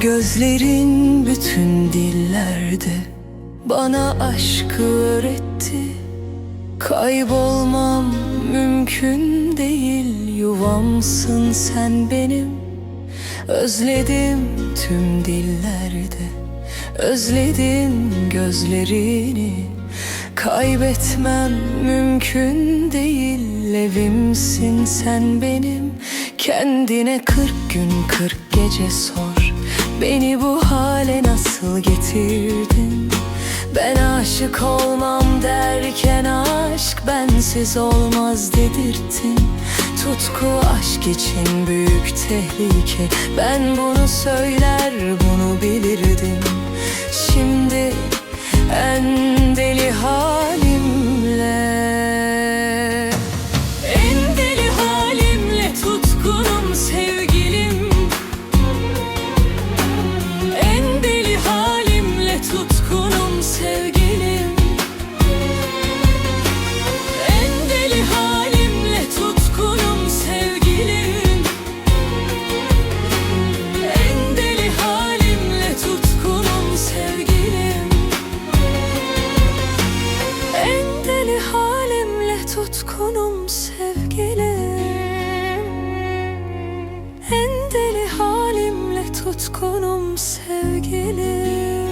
Gözlerin bütün dillerde Bana aşkı öğretti. Kaybolmam mümkün değil Yuvamsın sen benim. Özledim tüm dillerde Özledim gözlerini. Kaybetmem mümkün değil Evimsin sen benim. Kendine kırk gün kırk gece sor Beni bu hale nasıl getirdin? Ben aşık olmam derken aşk bensiz olmaz dedirttin. Tutku aşk için büyük tehlike. Ben bunu söyler yorgunum sevgilim En deli halimle tutkunum sevgilim.